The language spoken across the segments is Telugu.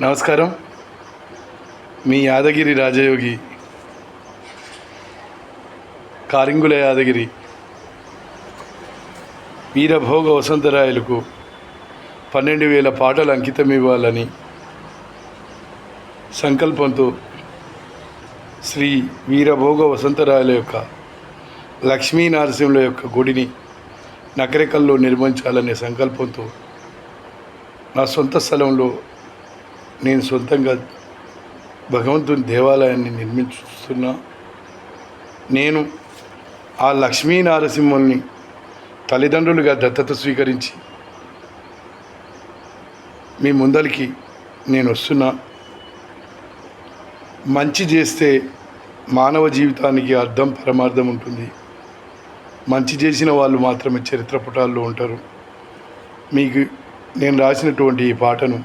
నమస్కారం. మీ యాదగిరి రాజయోగి కారింగుల యాదగిరి వీరభోగ వసంతరాయలకు పన్నెండు వేల పాటలు అంకితం ఇవ్వాలని సంకల్పంతో శ్రీ వీరభోగ వసంతరాయల యొక్క లక్ష్మీ నరసింహుల యొక్క గుడిని నకరికల్లో నిర్మించాలనే సంకల్పంతో నా సొంత స్థలంలో నేను సొంతంగా భగవంతుని దేవాలయాన్ని నిర్మించుతున్నా నేను ఆ లక్ష్మీ నారసింహుల్ని తల్లిదండ్రులుగా దత్తత స్వీకరించి మీ ముందరికి నేను వస్తున్నా. మంచి చేస్తే మానవ జీవితానికి అర్థం పరమార్థం ఉంటుంది. మంచి చేసిన వాళ్ళు మాత్రమే చరిత్ర పుటాల్లో ఉంటారు. మీకు నేను రాసినటువంటి ఈ పాటను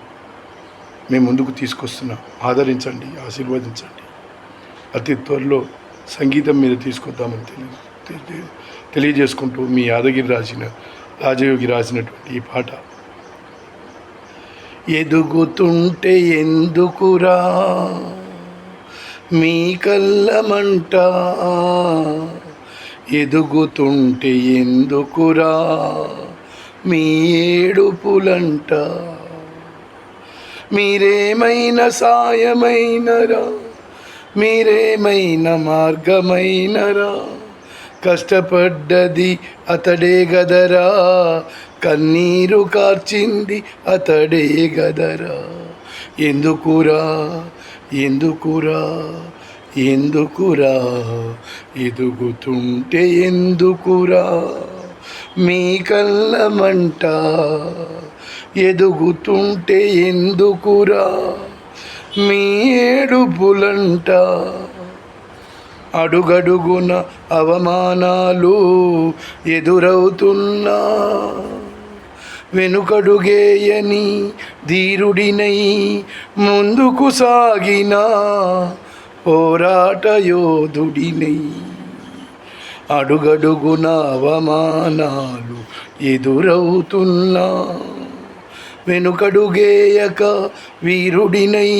మేము ముందుకు తీసుకొస్తున్నాం. ఆదరించండి ఆశీర్వదించండి. అతి త్వరలో సంగీతం మీద తీసుకొద్దామని తెలియ తెలియజేసుకుంటూ మీ యాదగిరి రాసిన రాజయోగి రాసినటువంటి ఈ పాట. ఎదుగుతుంటే ఎందుకురా? మీ కళ్ళమంట. ఎదుగుతుంటే ఎందుకురా? మీ ఏడుపులంట. మీరేమైనా సాయమైనరా? మీరేమైనా మార్గమైనరా? కష్టపడ్డది అతడే గదరా? కన్నీరు కార్చింది అతడే గదరా? ఎందుకురా? ఎందుకురా? ఎందుకురా? ఎదుగుతుంటే ఎందుకురా? మీ కళ్ళమంట ఎదుగుతుంటే ఎందుకురా? మీ ఏడుపులంట. అడుగడుగున అవమానాలు ఎదురవుతున్నా. వెనుకడుగేయని ధీరుడినై ముందుకు సాగిన పోరాట యోధుడినై. అడుగడుగున అవమానాలు ఎదురవుతున్నా. వెనుకడుగేయక వీరుడినై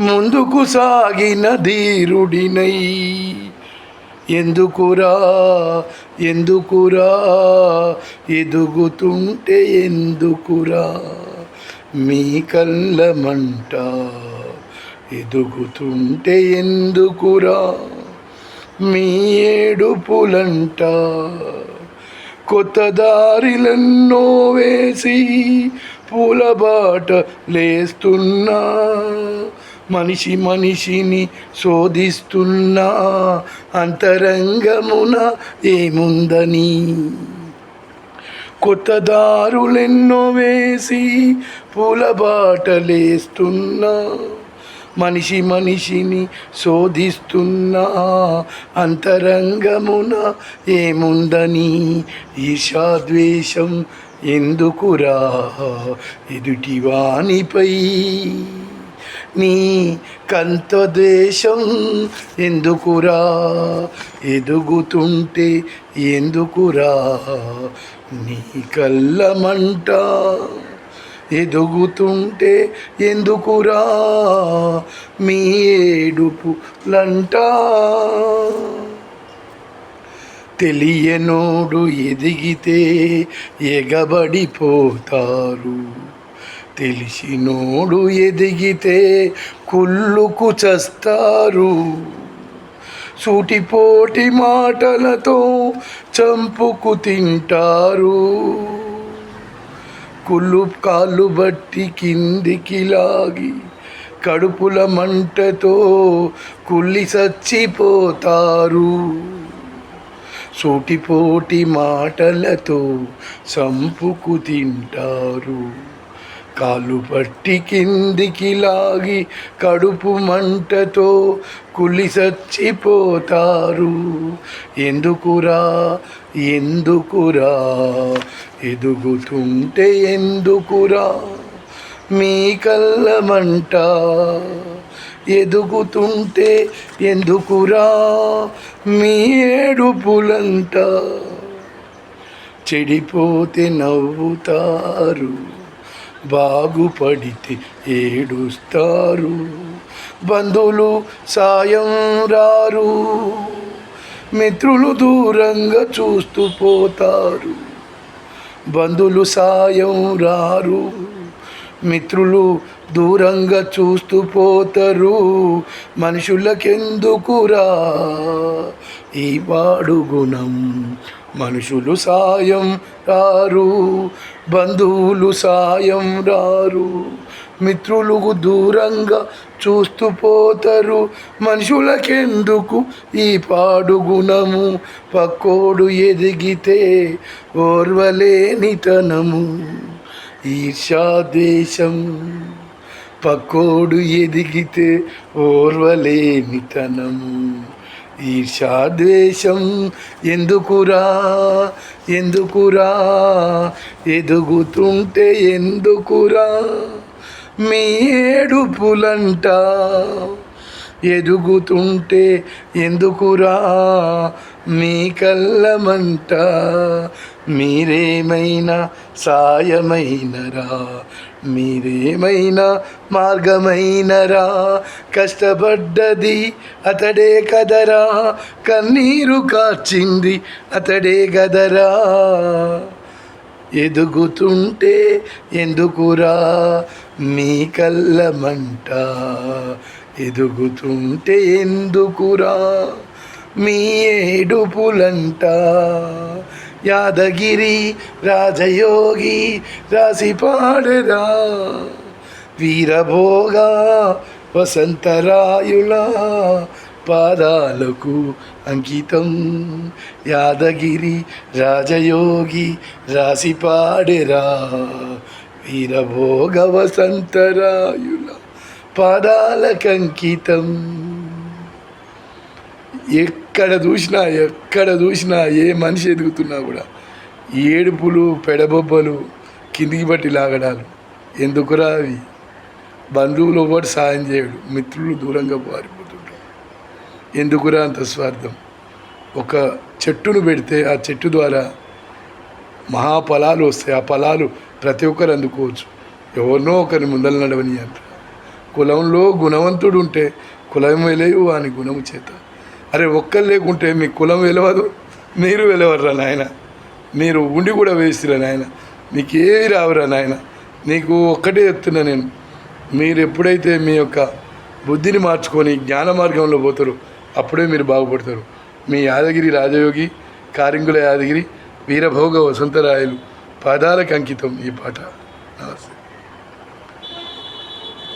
ముందుకు సాగిన ధీరుడినై. ఎందుకురా ఎందుకురా ఎదుగుతుంటే ఎందుకురా మీ కళ్ళమంట ఎదుగుతుంటే ఎందుకురా మీ ఏడుపులంట కొత్త దారిలెన్నో వేసి పూలబాట లేస్తున్నా మనిషి మనిషిని శోధిస్తున్నా. అంతరంగమున ఏముందని? కొత్త దారులెన్నో వేసి పూలబాటలేస్తున్నా. మనిషి మనిషిని శోధిస్తున్నా అంతరంగమున ఏముందని ఈషాద్వేషం ఎందుకురా? ఎదుటి వానిపై నీ కంత దేశం ఎందుకురా? ఎదుగుతుంటే ఎందుకురా? నీ కళ్ళమంట ఎదుగుతుంటే ఎందుకురా మీ ఏడుపులంట తెలియనోడు ఎదిగితే ఎగబడిపోతారు. తెలిసినోడు ఎదిగితే కుళ్ళుకు చస్తారు. సూటిపోటి మాటలతో చంపుకు తింటారు. కుళ్ళు కాళ్ళు బట్టి కిందికి లాగి కడుపుల మంటతో కుళ్ళి చచ్చిపోతారు సోటిపోటి మాటలతో సంపుకు తింటారు. కాలు పట్టి కిందికి లాగి కడుపు మంటతో కులిసచ్చిపోతారు. ఎందుకురా? ఎందుకురా? ఎదుగుతుంటే ఎందుకురా? మీ కళ్ళమంట ఎదుగుతుంటే ఎందుకురా? మీ ఏడుపులంట చెడిపోతే నవ్వుతారు. బాగుపడితే ఏడుస్తారు. బంధువులు సాయం రారు. మిత్రులు దూరంగా చూస్తూ పోతారు. బంధువులు సాయం రారు. మిత్రులు దూరంగా చూస్తూ పోతారు. మనుషులకెందుకురా? ఈ వాడు గుణం మనుషులు సాయం రారు బంధువులు సాయం రారు. మిత్రులు దూరంగా చూస్తూ పోతారు మనుషులకెందుకు ఈ పాడు గుణము? పక్కోడు ఎదిగితే ఓర్వలేనితనము. ఈర్షాదేశం పక్కోడు ఎదిగితే ఓర్వలేనితనము. ఈర్షాద్వేషం ఎందుకురా? ఎందుకురా? ఎదుగుతుంటే ఎందుకురా? మీ ఏడుపులంట. ఎదుగుతుంటే ఎందుకురా? మీ కళ్ళమంట. మీరేమైనా సాయమైనరా? మీరేమైనా మార్గమైనరా? కష్టపడ్డది అతడే కదరా? కన్నీరు కార్చింది అతడే కదరా ఎదుగుతుంటే ఎందుకురా? మీ కళ్ళమంట ఎదుగుతుంటే ఎందుకురా? మీ ఏడుపులంట యాదగిరి రాజయోగి రాసిపాడరా వీరభోగా వసంతరాయుల పాదాలకు అంకితం. యాదగిరి రాజయోగి రాసిపాడెరా వీరభోగ వసంతరాయుల పాదాలకంకితం. ఎక్కడ చూసినా ఎక్కడ చూసినా ఏ మనిషి ఎదుగుతున్నా కూడా ఏడుపులు పెడబొబ్బలు కిందికి బట్టి లాగడాలు. ఎందుకురా అవి? బంధువులు ఒకటి సాయం చేయడు. మిత్రులు దూరంగా పారిపోతుంటారు. ఎందుకురా అంత స్వార్థం? ఒక చెట్టును పెడితే ఆ చెట్టు ద్వారా మహాఫలాలు వస్తాయి. ఆ ఫలాలు ప్రతి ఒక్కరు అందుకోవచ్చు. ఎవరినో ఒకరిని ముందలు నడవని అంట కులంలో గుణవంతుడు ఉంటే కులం వెలేవు వాని గుణము చేత. అరే ఒక్కరు లేకుంటే మీ కులం వెలవదు మీరు వెలవర్రా నాయన. మీరు ఉండి కూడా వేసిరా నాయన. నీకేవి రావురా నాయన. నీకు ఒక్కటే చెప్తున్నా నేను. మీరు ఎప్పుడైతే మీ యొక్క బుద్ధిని మార్చుకొని జ్ఞాన మార్గంలో పోతారో అప్పుడే మీరు బాగుపడతారు. మీ యాదగిరి రాజయోగి కారింగుల యాదగిరి వీరభోగ వసంతరాయలు పాదాలకు అంకితం ఈ పాట.